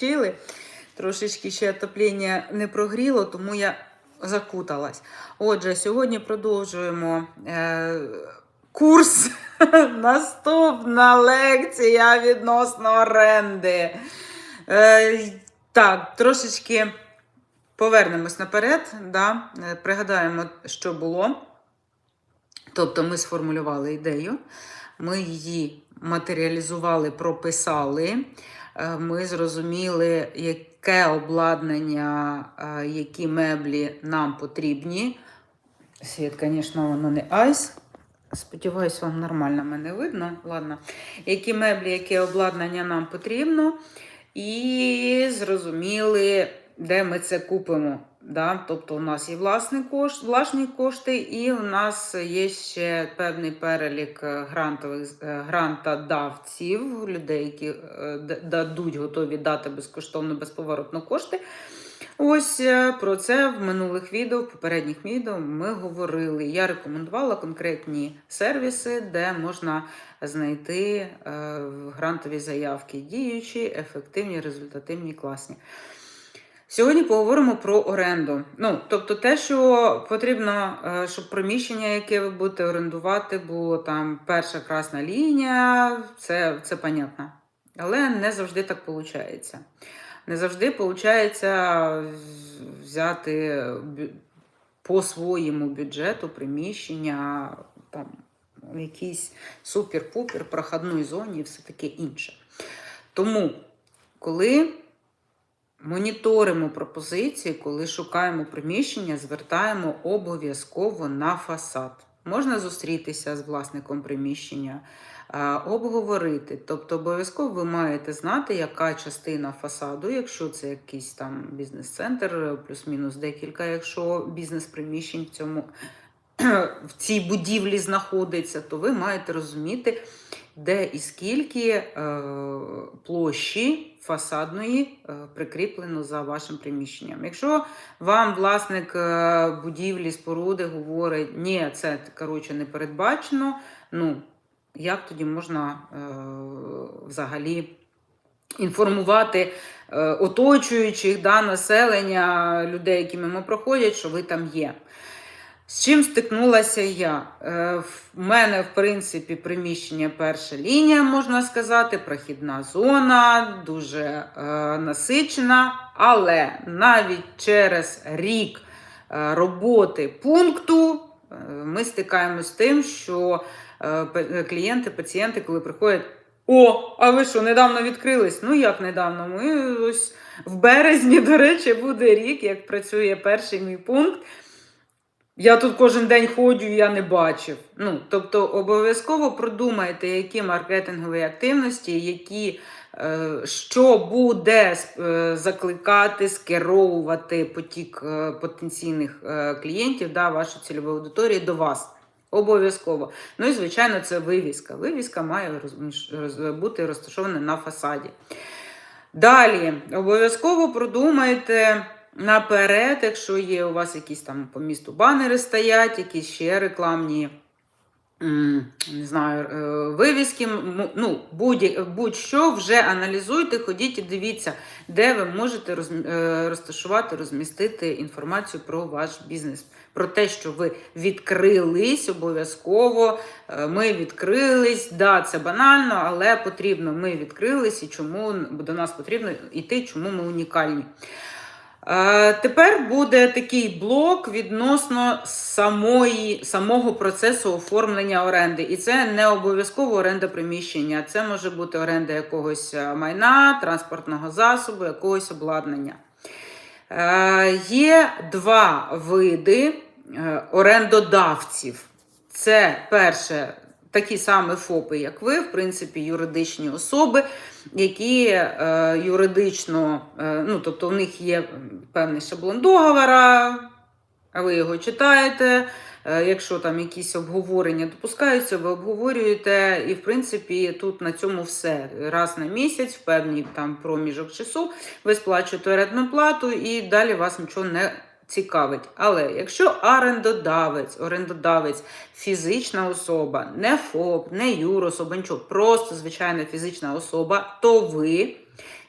включили. Трошечки ще отоплення не прогріло, тому я закуталась. Отже, сьогодні продовжуємо е, курс. Наступна лекція відносно оренди. Е, так, трошечки повернемось наперед. Да? е, Пригадаємо, що було. Тобто ми сформулювали ідею, ми її матеріалізували, прописали. Е, Ми зрозуміли, яке обладнання, е, які меблі нам потрібні. Світ, звісно, воно не айс. Сподіваюсь, вам нормально мене видно. Ладно. Які меблі, яке обладнання нам потрібно. І зрозуміли, де ми це купимо. Да? Тобто, у нас є власні кошти, власні кошти, і у нас є ще певний перелік е, грантових е, грантодавців, людей, які е, дадуть, готові дати безкоштовно, безповоротно кошти. Ось про це в минулих відео, в попередніх відео ми говорили. Я рекомендувала конкретні сервіси, де можна знайти грантові заявки, діючі, ефективні, результативні, класні. Сьогодні поговоримо про оренду. Ну, тобто, те, що потрібно, е, щоб приміщення, яке ви будете орендувати, було там перша красна лінія, це, це понятно. Але не завжди так виходить. Не завжди виходить взяти по своєму бюджету приміщення там, в супер-пупер проходній зоні і все таке інше. Тому, коли моніторимо пропозиції, коли шукаємо приміщення, звертаємо обов'язково на фасад. Можна зустрітися з власником приміщення, обговорити. Тобто, обов'язково ви маєте знати, яка частина фасаду, якщо це якийсь там бізнес-центр, плюс-мінус декілька, якщо бізнес-приміщень в цьому в цій будівлі знаходиться, то ви маєте розуміти, де і скільки е, площі фасадної е, прикріплено за вашим приміщенням. Якщо вам власник е, будівлі, споруди говорить, ні, це коротше не передбачено, ну як тоді можна взагалі інформувати оточуючих да, населення, людей, які мимо проходять, що ви там є. З чим стикнулася я? Е, В мене, в принципі, приміщення перша лінія, можна сказати, прохідна зона, дуже е, насичена, але навіть через рік е, роботи пункту ми стикаємося з тим, що клієнти, пацієнти, коли приходять. О, а ви що, недавно відкрились? Ну як недавно? Ми ось в березні, до речі, буде рік, як працює перший мій пункт. Я тут кожен день ходжу, я не бачив. Ну, тобто обов'язково продумайте, які маркетингові активності, які, е, що буде е, закликати, скеровувати потік е, потенційних клієнтів, да, вашої цільової аудиторії до вас. Обов'язково. Ну і, звичайно, це вивіска. Вивіска має бути розташована на фасаді. Далі, обов'язково продумайте наперед, якщо є у вас якісь там по місту банери стоять, якісь ще рекламні. Не знаю, е, вивіски, ну, будь- будь-що вже аналізуйте, ходіть і дивіться, де ви можете е, розташувати, розмістити інформацію про ваш бізнес. Про те, що ви відкрились обов'язково. е, Ми відкрились, да, це банально, але потрібно. Ми відкрились і чому до нас потрібно йти, чому ми унікальні. Е, Тепер буде такий блок відносно самої, самого процесу оформлення оренди. І це не обов'язково оренда приміщення. Це може бути оренда якогось е, майна, транспортного засобу, якогось обладнання. Е, Є два види орендодавців. Це перше, такі самі ФОПи, як ви, в принципі, юридичні особи, які е, юридично, е, ну, тобто у них є певний шаблон договора, а ви його читаєте. Е, Якщо там якісь обговорення допускаються, ви обговорюєте, і в принципі тут на цьому все. Раз на місяць, в певний там проміжок часу, ви сплачуєте орендну плату і далі вас нічого не цікавить. Але якщо орендодавець, орендодавець, фізична особа, не ФОП, не юрособа, нічого, просто звичайна фізична особа, то ви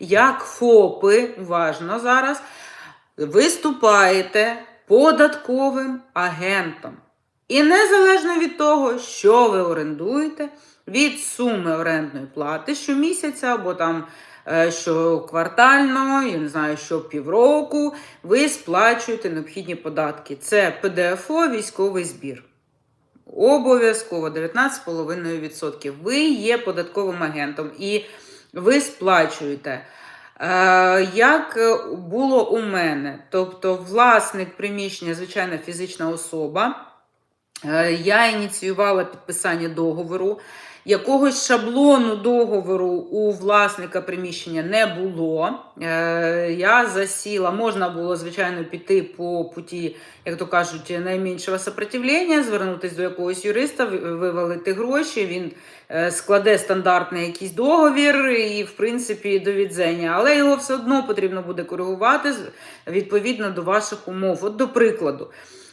як ФОПи, уважно зараз, виступаєте податковим агентом. І незалежно від того, що ви орендуєте, від суми орендної плати щомісяця або там е, щоквартально, я не знаю, що півроку, ви сплачуєте необхідні податки. Це ПДФО, військовий збір. Обов'язково 19,5%. Ви є податковим агентом і ви сплачуєте. Е, Як було у мене, тобто власник приміщення, звичайна фізична особа, Е, я ініціювала підписання договору. Якогось шаблону договору у власника приміщення не було. Е, Я засіла, можна було, звичайно, піти по путі, як то кажуть, найменшого сопротивлення, звернутися до якогось юриста, вивалити гроші. Він е, складе стандартний якийсь договір і, в принципі, до відзення. Але його все одно потрібно буде коригувати відповідно до ваших умов. От, до прикладу.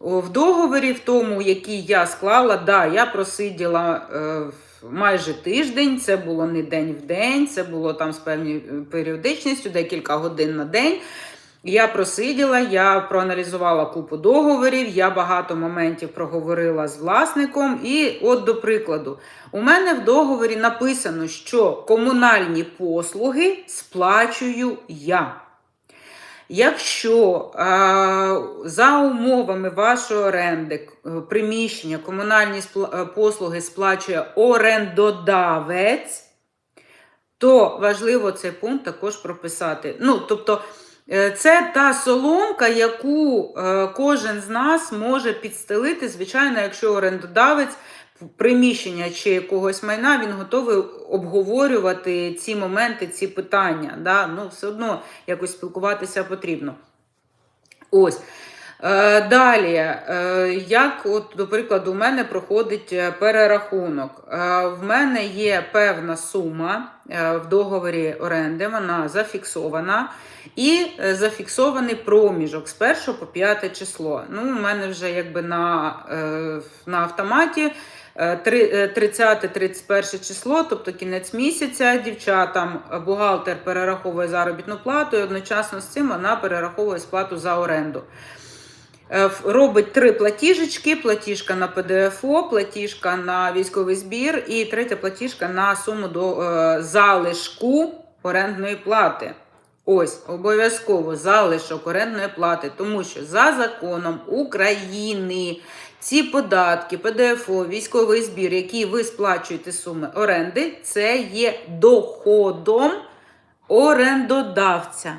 В договорі, в тому, який я склала, да, я просиділа е, майже тиждень, це було не день в день, це було там з певною е, періодичністю, декілька годин на день. Я просиділа, я проаналізувала купу договорів, я багато моментів проговорила з власником. І, от, до прикладу, у мене в договорі написано, що комунальні послуги сплачую я. Якщо за умовами вашої оренди е, приміщення комунальні е, послуги сплачує орендодавець, то важливо цей пункт також прописати. Ну, тобто, е, це та соломка, яку кожен з нас може підстелити, звичайно, якщо орендодавець приміщення чи якогось майна, він готовий обговорювати ці моменти, ці питання. Да? Ну, все одно якось спілкуватися потрібно. Ось. Е, Далі, е, як, от, до прикладу, у мене проходить е, перерахунок. В мене є певна сума в договорі оренди, вона зафіксована, і зафіксований проміжок з 1 по 5 число. Ну, у мене вже якби на, на автоматі. Е, три- е, 30-31 число, тобто кінець місяця, дівчатам е, бухгалтер перераховує заробітну плату і одночасно з цим вона перераховує сплату за оренду. Е, Робить три платіжечки: платіжка на ПДФО, платіжка на військовий збір і третя платіжка на суму до е, залишку орендної плати. Ось, обов'язково залишок орендної плати, тому що за законом України ці податки, ПДФО, військовий збір, які ви сплачуєте суми оренди, це є доходом орендодавця.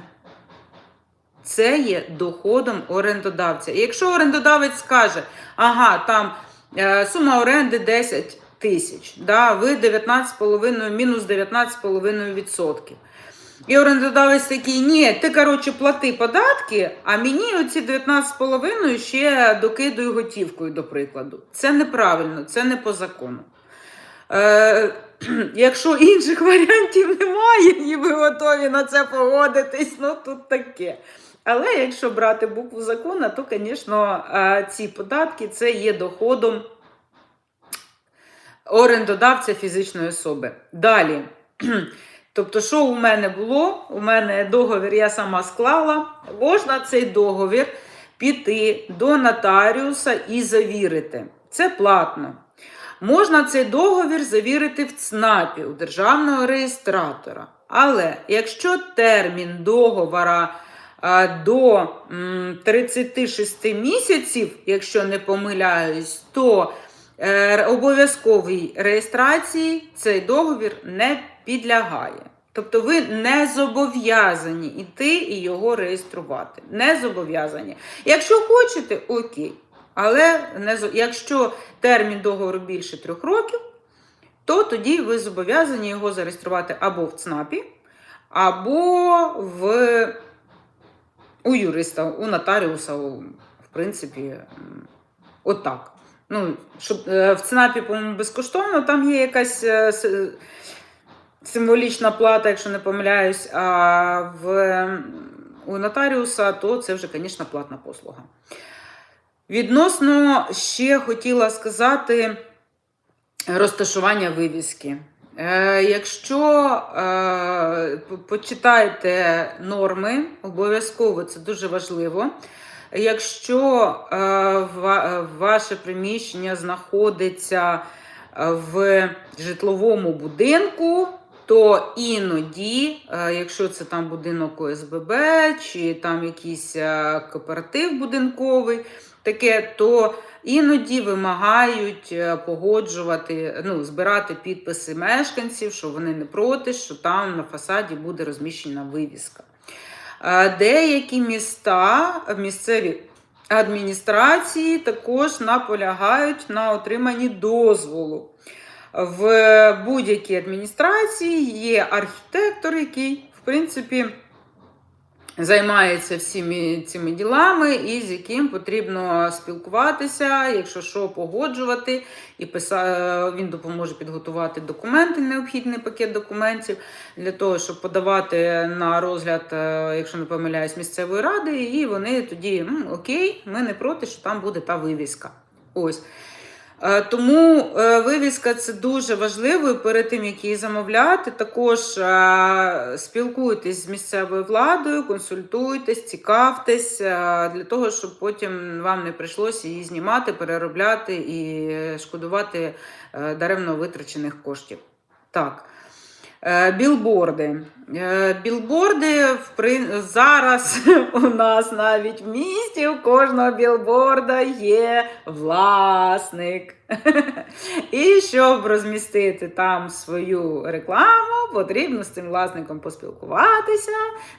Це є доходом орендодавця. І якщо орендодавець скаже, ага, там е, сума оренди 10 тисяч, да, ви 19,5, мінус 19,5%. І орендодавець такий, ні, ти, коротше, плати податки, а мені оці 19,5 ще докидую готівкою, до прикладу. Це неправильно, це не по закону. Е, якщо інших варіантів немає, і ви готові на це погодитись, ну тут таке. Але якщо брати букву закону, то, звісно, е, ці податки це є доходом орендодавця фізичної особи. Далі. Тобто, що у мене було? У мене договір я сама склала. Можна цей договір піти до нотаріуса і завірити. Це платно. Можна цей договір завірити в ЦНАПі у державного реєстратора. Але якщо термін договора до 36 місяців, якщо не помиляюсь, то обов'язковій реєстрації цей договір не підлягає. Тобто ви не зобов'язані йти і його реєструвати. Не зобов'язані. Якщо хочете, окей. Але не, якщо термін договору більше трьох років, то тоді ви зобов'язані його зареєструвати або в ЦНАПі, або в, у юриста, у нотаріуса, в принципі, отак. Ну, щоб, е, в ЦНАПі, по-моєму, безкоштовно, там є якась е, символічна плата, якщо не помиляюсь, а в, у нотаріуса, то це вже, звісно, платна послуга. Відносно ще хотіла сказати розташування вивіски. Е, якщо е, по- почитайте норми, обов'язково це дуже важливо. Якщо е, ва- ваше приміщення знаходиться е, в житловому будинку, то іноді, е, якщо це там будинок ОСББ чи там якийсь кооператив будинковий, таке, то іноді вимагають погоджувати, ну, збирати підписи мешканців, що вони не проти, що там на фасаді буде розміщена вивіска. Е, Деякі міста, місцеві адміністрації також наполягають на отриманні дозволу. В будь-якій адміністрації є архітектор, який, в принципі, займається всіми цими ділами, і з яким потрібно спілкуватися, якщо що, погоджувати, і писа... він допоможе підготувати документи, необхідний пакет документів для того, щоб подавати на розгляд, е, якщо не помиляюсь, місцевої ради, і вони тоді «М, окей, ми не проти, що там буде та вивіска. Ось. Е, Тому е, вивіска це дуже важливо. і Перед тим як її замовляти, також е, спілкуйтесь з місцевою владою, консультуйтесь, цікавтесь для того, щоб потім вам не прийшлося її знімати, переробляти і шкодувати даремно витрачених коштів. Так. Е, Білборди. Е, Білборди зараз у нас навіть в місті у кожного білборда є власник. І щоб розмістити там свою рекламу, потрібно з цим власником поспілкуватися,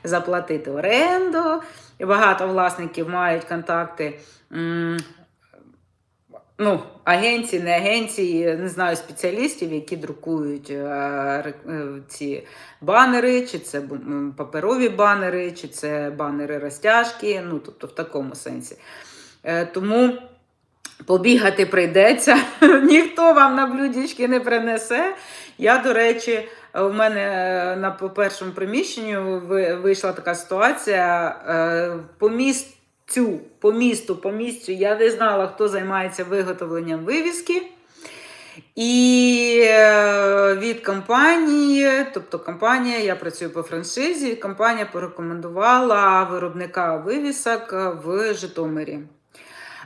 заплатити оренду. Багато власників мають контакти. Ну, агенції, не агенції, не знаю, спеціалістів, які друкують е, е, ці банери, чи це паперові банери, чи це банери розтяжки, ну, тобто в такому сенсі. Е, Тому побігати прийдеться, ніхто вам на блюдечки не принесе. Я, до речі, в мене на першому приміщенні вийшла така ситуація е, по місту. По місту, по місцю я не знала, хто займається виготовленням вивіски. І е, від компанії, тобто компанія, я працюю по франшизі, компанія порекомендувала виробника вивісок в Житомирі.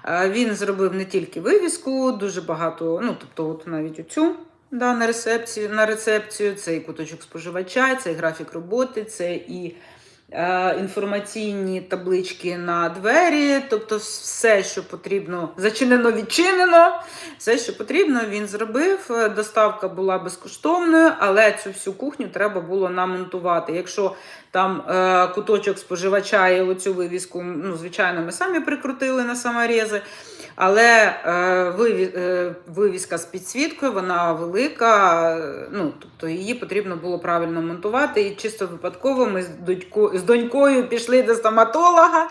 Е, Він зробив не тільки вивіску, дуже багато, ну тобто, от навіть оцю да, на рецепцію, на рецепцію, це і куточок споживача, це і графік роботи, це і інформаційні таблички на двері, тобто все, що потрібно, зачинено, відчинено, все, що потрібно, він зробив. Е, Доставка була безкоштовною, але цю всю кухню треба було намонтувати. Якщо там е, куточок споживача і оцю вивіску, ну, звичайно, ми самі прикрутили на саморези. Але е, е, вивіска з підсвіткою, вона велика, е, ну, тобто її потрібно було правильно монтувати. І чисто випадково ми з, з донькою пішли до стоматолога,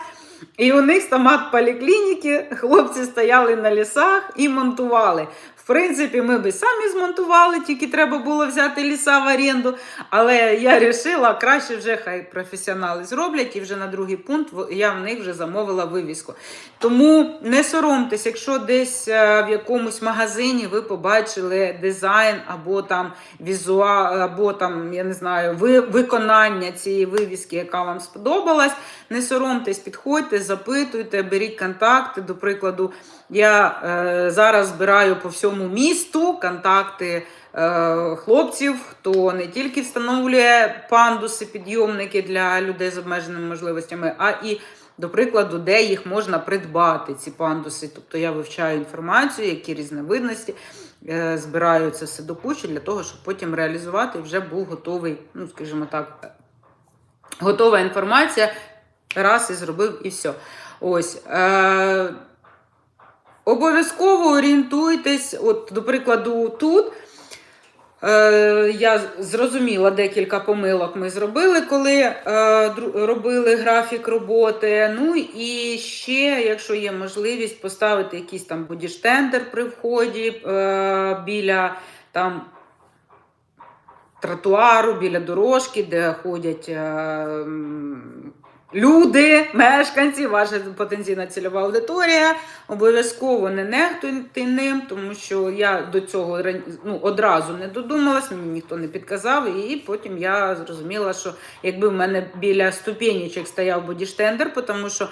і у них стомат поліклініки, хлопці стояли на лісах і монтували. В принципі, ми би самі змонтували, тільки треба було взяти ліса в оренду. Але я вирішила, краще вже хай професіонали зроблять, і вже на другий пункт я в них вже замовила вивіску. Тому не соромтесь, якщо десь е, в якомусь магазині ви побачили дизайн або там візуал, або там, я не знаю, ви, виконання цієї вивіски, яка вам сподобалась. Не соромтесь, підходьте, запитуйте, беріть контакти. До прикладу, я е, зараз збираю по всьому місту контакти е, хлопців, хто не тільки встановлює пандуси, підйомники для людей з обмеженими можливостями, а і до прикладу, де їх можна придбати, ці пандуси. Тобто я вивчаю інформацію, які різновидності, е, збираю все до кучі для того, щоб потім реалізувати і вже був готовий, ну, скажімо так, готова інформація. Раз і зробив, і все. Ось. Е- обов'язково орієнтуйтесь, от, до прикладу, тут. Е, я зрозуміла декілька помилок ми зробили, коли е, робили графік роботи. Ну і ще, якщо є можливість, поставити якийсь там бодіштендер при вході е, біля там тротуару, біля дорожки, де ходять люди, мешканці, ваша потенційна цільова аудиторія, обов'язково не нехтуйте ним, тому що я до цього ну, одразу не додумалась, мені ніхто не підказав, і потім я зрозуміла, що якби в мене біля ступенічок стояв бодіштендер, тому що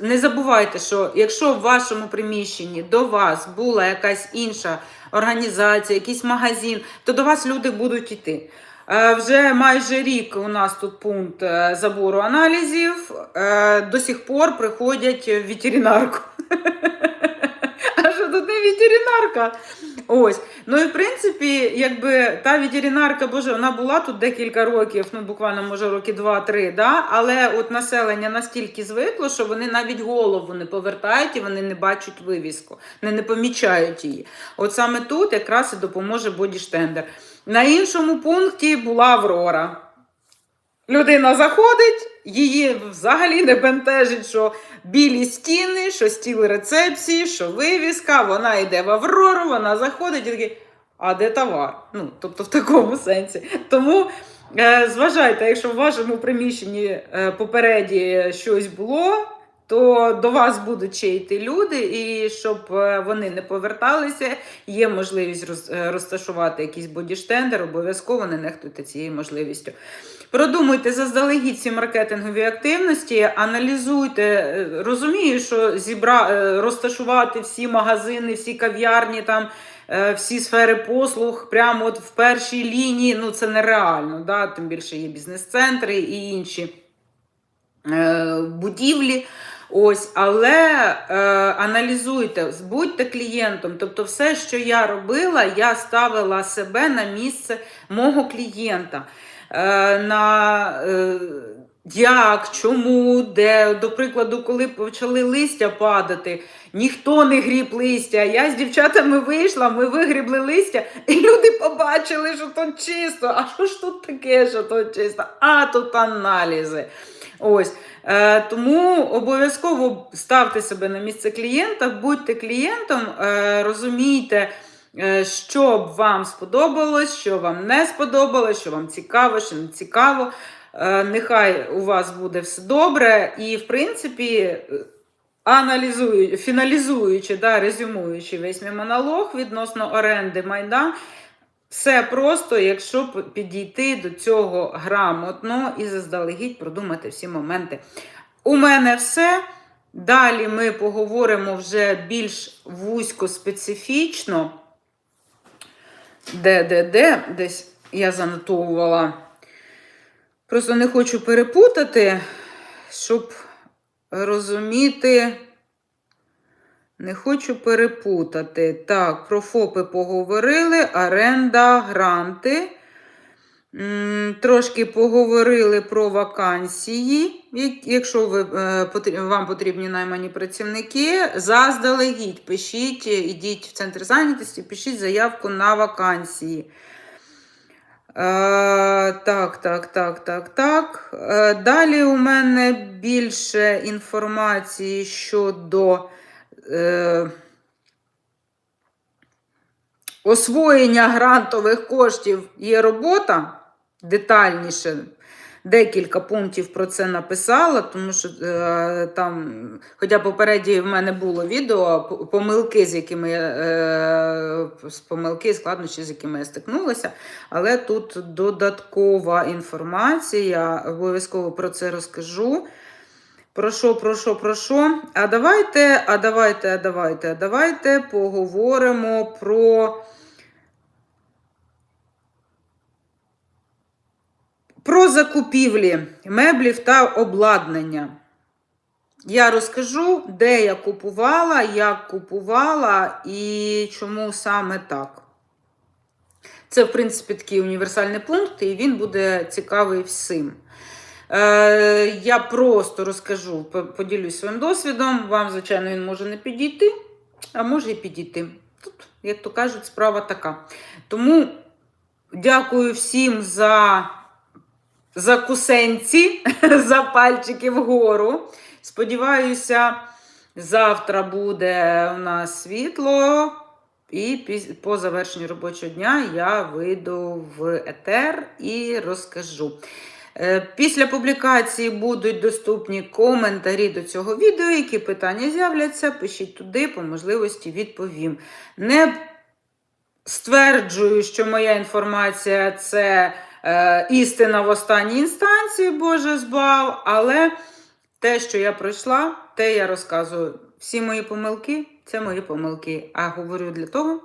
не забувайте, що якщо в вашому приміщенні до вас була якась інша організація, якийсь магазин, то до вас люди будуть йти. Е, Вже майже рік у нас тут пункт е, забору аналізів. Е, До сих пор приходять в ветеринарку. А що тут не ветеринарка? Ось. Ну і в принципі, якби та ветеринарка, боже, вона була тут декілька років, ну буквально може роки два-три, да? але от населення настільки звикло, що вони навіть голову не повертають і вони не бачать вивіску, не, не помічають її. От саме тут якраз і допоможе бодіштендер. На іншому пункті була Аврора. Людина заходить, її взагалі не бентежить, що білі стіни, що стіл рецепції, що вивіска, вона йде в Аврору, вона заходить і такий, а де товар? Ну, тобто в такому сенсі. Тому е, зважайте, якщо в вашому приміщенні е, попереді щось було, то до вас будуть ще йти люди, і щоб е, вони не поверталися, є можливість е, розташувати якийсь бодіштендер, обов'язково не нехтуйте цією можливістю. Продумуйте заздалегідь ці маркетингові активності, аналізуйте. Е, Розумію, що зібра... розташувати всі магазини, всі кав'ярні, там, всі сфери послуг прямо от в першій лінії, ну це нереально. Да? Тим більше є бізнес-центри і інші будівлі. Ось, але е, аналізуйте, будьте клієнтом. Тобто, все, що я робила, я ставила себе на місце мого клієнта. Е, на е, як, чому, де, до прикладу, коли почали листя падати, ніхто не гріб листя. Я з дівчатами вийшла, ми вигрібли листя, і люди побачили, що тут чисто. А що ж тут таке, що тут чисто? А тут аналізи. Ось. Е, тому обов'язково ставте себе на місце клієнта, будьте клієнтом, е, розумійте, е, що б вам сподобалось, що вам не сподобалось, що вам цікаво, що не цікаво. Нехай у вас буде все добре. І, в принципі, аналізуючи, фіналізуючи, да, резюмуючи весь мій монолог відносно оренди майна, все просто, якщо підійти до цього грамотно і заздалегідь продумати всі моменти. У мене все. Далі ми поговоримо вже більш вузько специфічно. Де, де, де, десь я занотовувала. Просто не хочу перепутати, щоб розуміти. Не хочу перепутати. Так, про ФОПи поговорили, оренда, гранти. Трошки поговорили про вакансії. Якщо ви, е, вам потрібні наймані працівники, заздалегідь пишіть, ідіть в центр зайнятості, пишіть заявку на вакансії. Е, так, так, так, так, так. Е, далі у мене більше інформації щодо е, освоєння грантових коштів є робота. Детальніше декілька пунктів про це написала, тому що е, там, хоча попереді в мене було відео, помилки, з якими я, е, помилки, складнощі, з якими я стикнулася. Але тут додаткова інформація, обов'язково про це розкажу. Про що, про що, про що? А давайте, а давайте, а давайте, а давайте поговоримо про. Про закупівлі меблів та обладнання. Я розкажу, де я купувала, як купувала і чому саме так. Це, в принципі, такий універсальний пункт, і він буде цікавий всім. Е, я просто розкажу, поділюсь своїм досвідом. Вам, звичайно, він може не підійти, а може і підійти. Тут, як то кажуть, справа така. Тому дякую всім за закусенці, за пальчики вгору. Сподіваюся, завтра буде у нас світло. І по завершенню робочого дня я вийду в етер і розкажу. Е, Після публікації будуть доступні коментарі до цього відео. Які питання з'являться, пишіть туди, по можливості відповім. Не стверджую, що моя інформація це е, істина в останній інстанції, Боже збав, але те, що я пройшла, те я розказую. Всі мої помилки це мої помилки. А говорю для того,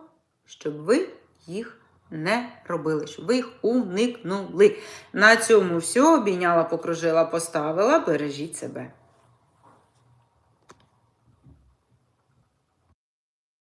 щоб ви їх не робили, щоб ви їх уникнули. На цьому все. Обійняла, покружила, поставила. Бережіть себе.